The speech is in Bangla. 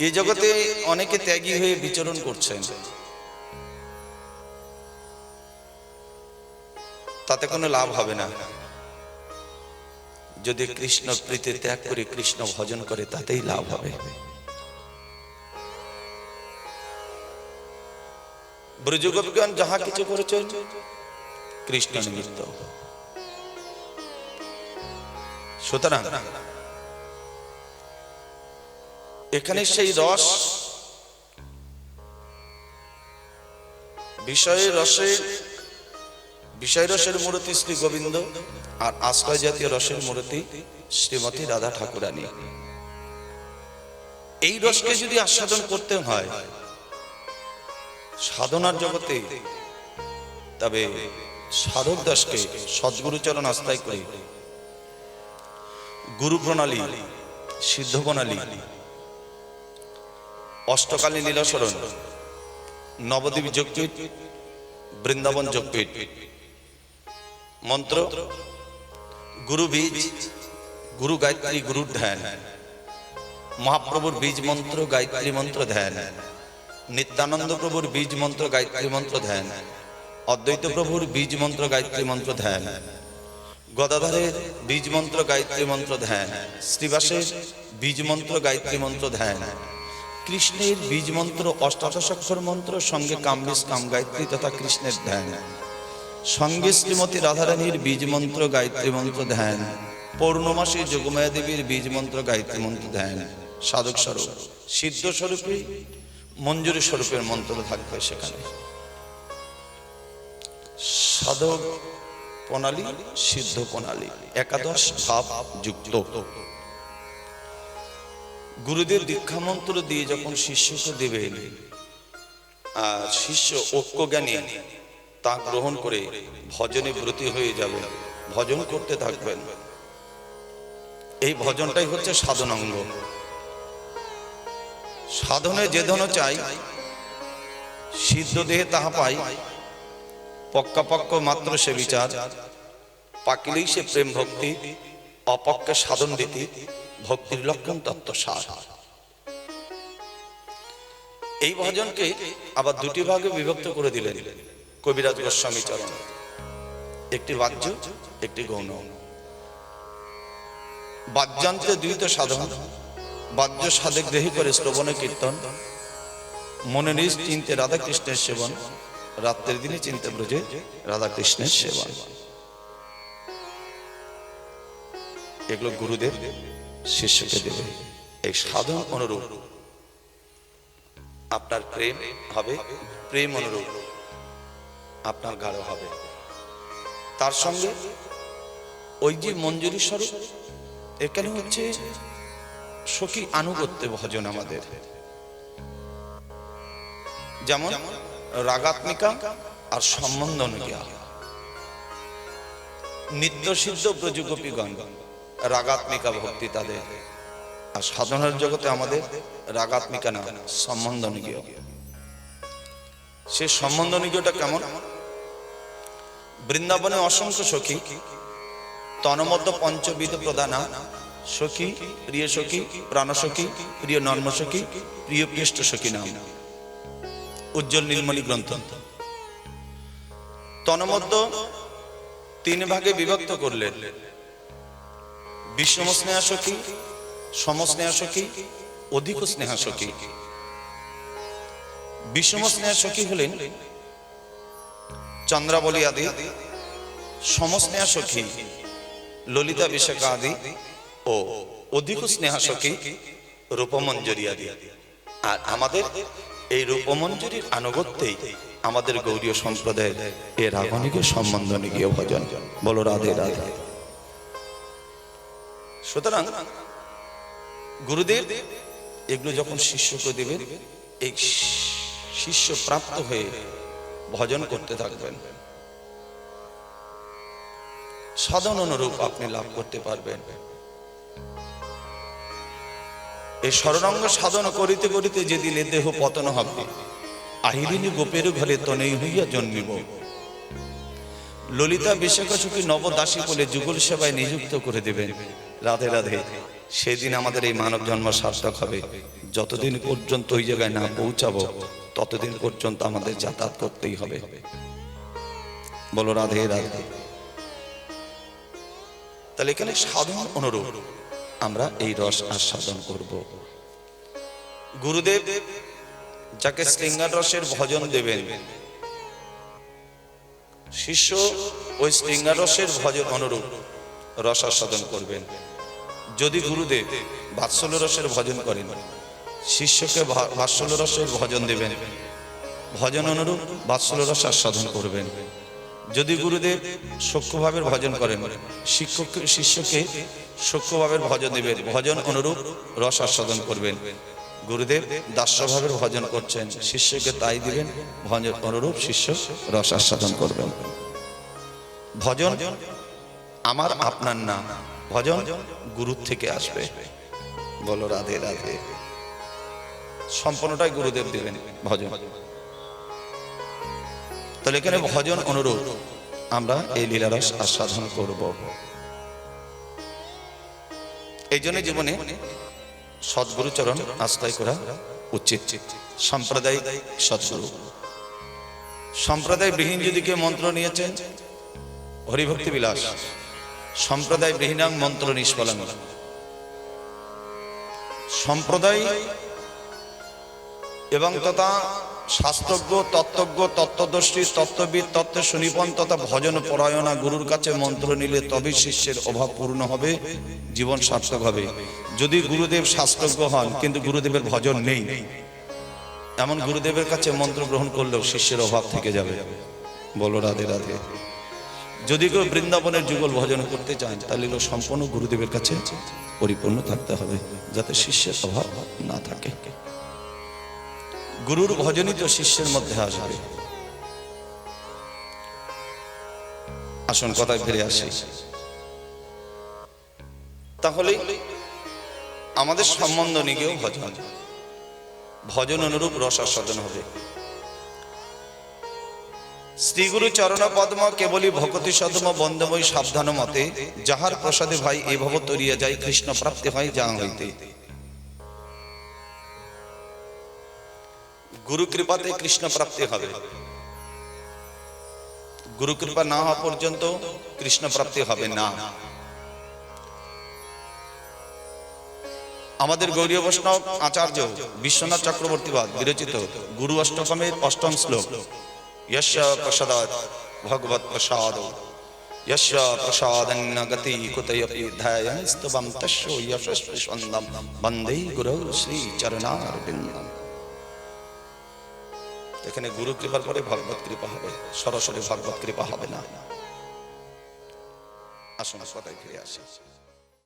এই জগতে অনেকে ত্যাগী হয়ে বিচরণ করছেন। তাতে কোনো লাভ হবে না। যদি কৃষ্ণ প্রীতি ত্যাগ করে কৃষ্ণ ভজন করে, তাতেই লাভ হবে। ব্রজগোপীগণ যাহা কিছু করেছেন, কৃষ্ণ নিমিত্ত। সুতরাং এখানে সেই রস বিষয় রসের বিষয় রসের মূর্তি শ্রী গোবিন্দ আর আশ্রয় জাতীয় রসের মূর্তি শ্রীমতী রাধা ঠাকুরানী। এই রসকে যদি আস্বাদন করতে হয় সাধনার জগতে তবে সাধক দাসকে সদ্গুরুচরণ আস্থায় করে গুরু প্রণালী সিদ্ধ প্রণালী অষ্টকালী লীলাসরণ নবদ্বীপ যোগপীঠ, বৃন্দাবন যোগপীঠ। মন্ত্র, গুরু বীজ, গুরু গায়ত্রী গুরুর ধ্যান। মহাপ্রভুর বীজ মন্ত্র, গায়ত্রী মন্ত্র ধ্যান। নিত্যানন্দ প্রভুর বীজ মন্ত্র, গায়ত্রী মন্ত্র ধ্যান। অদ্বৈত প্রভুর বীজ মন্ত্র, গায়ত্রী মন্ত্র ধ্যান। গদাধরের বীজ মন্ত্র, গায়ত্রী মন্ত্র ধ্যান। শ্রীবাসের বীজ মন্ত্র, গায়ত্রী মন্ত্র ধ্যান। কৃষ্ণের বীজ মন্ত্র অষ্টাদশ অক্ষর মন্ত্র সঙ্গে কামবেশ কাম গায়ত্রী তথা কৃষ্ণের ধ্যান। সঙ্গে শ্রীমতী রাধারানীর বীজ মন্ত্র গায়ত্রী মন্ত্র ধ্যান। পৌর্ণমাসী যোগমায়া দেবীর বীজ মন্ত্র গায়ত্রী মন্ত্র ধ্যান। সাধক স্বরূপ, সিদ্ধ স্বরূপে, মঞ্জুরি স্বরূপের মন্ত্র থাকবে সেখানে। সাধক প্রণালী, সিদ্ধ প্রণালী, একাদশ ভাব যুক্ত। গুরুদেব দীক্ষা মন্ত্র দিয়ে যখন শিষ্যকে দেবেন আর শিষ্য ঐক্য জ্ঞানী তা গ্রহণ করে ভজনে ব্রতী হয়ে যাবে, ভজন করতে থাকবেন। এই ভজনটাই হচ্ছে সাধনাঙ্গ। সাধনে যে ধন চাই, সিদ্ধ দেহে তাহা পাই পক্কাপক্ক মাত্র সে বিচার। পাকিলেই সে প্রেম ভক্তি অপক্কে সাধন রীতি ভক্তির লক্ষণ তত্ত্ব সার এই ভজনকে আবার দুটি ভাগে বিভক্ত করে দিলেন, কবিরাজ গোস্বামী চরণ। একটি বাহ্য, একটি গৌণ। বাহ্যান্তে দুইত সাধন, বাহ্য সাধক দেহি করে শ্রবণে কীর্তন, মনে নিজ চিনতে রাধাকৃষ্ণের সেবন, রাত্রের দিনে চিনতে ব্রজে রাধাকৃষ্ণের সেবন। এগুলো গুরুদেব শিষ্যকে দেবে। এই সাধন অনুরূপ। আপনার প্রেম হবে, প্রেম অনুরূপ। আপনার গাঢ় হবে। তার সঙ্গে ওই যে মঞ্জুরি স্বরূপ, এখানে হচ্ছে সখী আনুগত্যে ভজন আমাদের। যেমন রাগাত্মিকা আর সম্বন্ধ নিত্য সিদ্ধ ব্রজগোপীগণ রাগাত্মিকা ভক্তি তাদের। আর সাধনার জগতে আমাদের রাগাত্মিকা না সম্বন্ধ অনুজ্ঞা সে সম্বন্ধ অনুজ্ঞটা কেমন? বৃন্দাবনে অসংখ্য সখী, তনমধ্য পঞ্চবিধ প্রদানা সখী, প্রিয় সখী প্রাণসখী প্রিয় নর্ম সখী, প্রিয় পৃষ্ঠ সখী নাম। উজ্জ্বল নীলমণি গ্রন্থ। তনমধ্য তিন ভাগে বিভক্ত করলেন। বিষম স্নেহা সখী সমস্নেহা সখী অধিক স্নেহা সখী বিষম স্নেহা সখী হলেন চন্দ্রাবলী আদি সমস্নেহা সখী ললিতা বিশাখা আদি ও অধিক স্নেহা সখী রূপমঞ্জরি আদি। আর আমাদের এই রূপমঞ্জরির আনুগত্যেই আমাদের গৌরীয় সম্প্রদায়ের এ রাগনিক সম্বন্ধ নিগীয় ভজন। বলো রাধে রাধে। সুতরাং গুরুদেব এগুলো যখন শিষ্যকে দেবেন এই শিষ্য প্রাপ্ত হয়ে ভজন করতে থাকবেন। সাধন অনুরূপ আপনি লাভ করতে পারবেন। এই স্বরঙ্গ সাধন করিতে করিতে যেদিন এ দেহ পতন হবে আহিরিনী গোপের ঘরে তনেই হইয়া জন্মিব। ললিতা বিশাখাসুকি নবদাসী বলে যুগল সেবায় নিযুক্ত করে দেবেন রাধে রাধে, সেদিন আমাদের এই মানব জন্ম সার্থক হবে। যতদিন পর্যন্ত ওই জায়গায় না পৌঁছাবো, ততদিন পর্যন্ত আমাদের যাতায়াত করতেই হবে। বলো রাধে রাধে। তাহলে এখানে সাধন অনুরূপ আমরা এই রস আস্বাদন করব। গুরুদেব, যাকে শৃঙ্গার রসের ভজন দেবেন শিষ্য ওই শৃঙ্গার রসের ভজন অনুরূপ রস আস্বাদন করবেন। যদি গুরুদেব বাৎসল্য রসের ভজন করেন, শিষ্যকে বাৎসল্য রসের ভজন দেবেন। ভজন অনুরূপ বাৎসল্য রস আস্বাদন করবেন। যদি গুরুদেব সূক্ষ্মভাবের ভজন করেন, শিক্ষক, শিষ্যকে সূক্ষ্মভাবের ভজন দেবেন। ভজন অনুরূপ রস আস্বাদন করবেন। গুরুদেব দাস্যভাবের ভজন করছেন। শিষ্যকে তাই দিবেন ভজন অনুরূপ শিষ্য রস আস্বাদন করবেন। ভজন আমার, আপনার না ভজন গুরুর থেকে আসবে। বলো রাধে রাধে। সম্পূর্ণটাই গুরুদেব দেবেন ভজন। তাহলে এখানে ভজন অনুরূপ আমরা এই লীলারস আস্বাদন করব। এই জন্য জীবনে সদ্গুরু চরণ আশ্রয় করা উচিত। সাম্প্রদায়িক সদ্গুরু। সম্প্রদায় বিহীন যদি কেউ মন্ত্র নিয়েছেন, হরিভক্তি বিলাস। সম্প্রদায় বিহীনাং মন্ত্র নিষ্ফলাং। সম্প্রদায় এবং তথা শাস্ত্রজ্ঞ তত্ত্বজ্ঞ, তত্ত্বদর্শী, তত্ত্ববিদ, তত্ত্ব সুনিপন তথা ভজন পরায়ণা গুরুর কাছে মন্ত্র নিলে তবে শিষ্যের অভাব পূর্ণ হবে, জীবন সার্থক হবে। যদি গুরুদেব শাস্ত্রজ্ঞ হন, কিন্তু গুরুদেবের ভজন নেই, এমন গুরুদেবের কাছে মন্ত্র গ্রহণ করলেও শিষ্যের অভাব থেকে যাবে। বলো রাধে রাধে। যদি কেউ বৃন্দাবনের যুগল ভজন করতে চান তাহলে সম্পূর্ণ গুরুদেবের কাছে পরিপূর্ণ থাকতে হবে, যাতে শিষ্যের অভাব না থাকে। গুরুর ভজনই তো শিষ্যের মধ্যে আসবে। আসুন, কথায় ফিরে আসি। তাহলে আমাদের সম্বন্ধ নিয়েও ভজন। ভজন অনুরূপ রস আস্বাদন হবে। শ্রীগুরু চরণ পদ্ম কেবলই ভকতি সদম বন্দময় সাবধান মতে যাহার প্রসাদে ভাই এ ভব তরিয়া যায় কৃষ্ণ প্রাপ্তি হয় যা হইতে। গুরু কৃপাতে কৃষ্ণ প্রাপ্তি হবে গুরু কৃপা না হওয়া পর্যন্ত কৃষ্ণ প্রাপ্তি হবে না আমাদের গৌরীয় বৈষ্ণব আচার্য বিশ্বনাথ চক্রবর্তীবাদ বিরচিত গুরু অষ্টকমের অষ্টম শ্লোক यश प्रसादात् भगवत प्रसाद यश प्रसादन्न गति कुतयपि ध्यायं स्तवं तस्य यशस्वी स्वन्दं वन्दे গুরু শ্রী চরণারবিন্দম এখানে গুরু কৃপার পরে ভগবত কৃপা হবে, সরাসরি ভগবত কৃপা হবে না। আসুন কথায় ফিরে আসি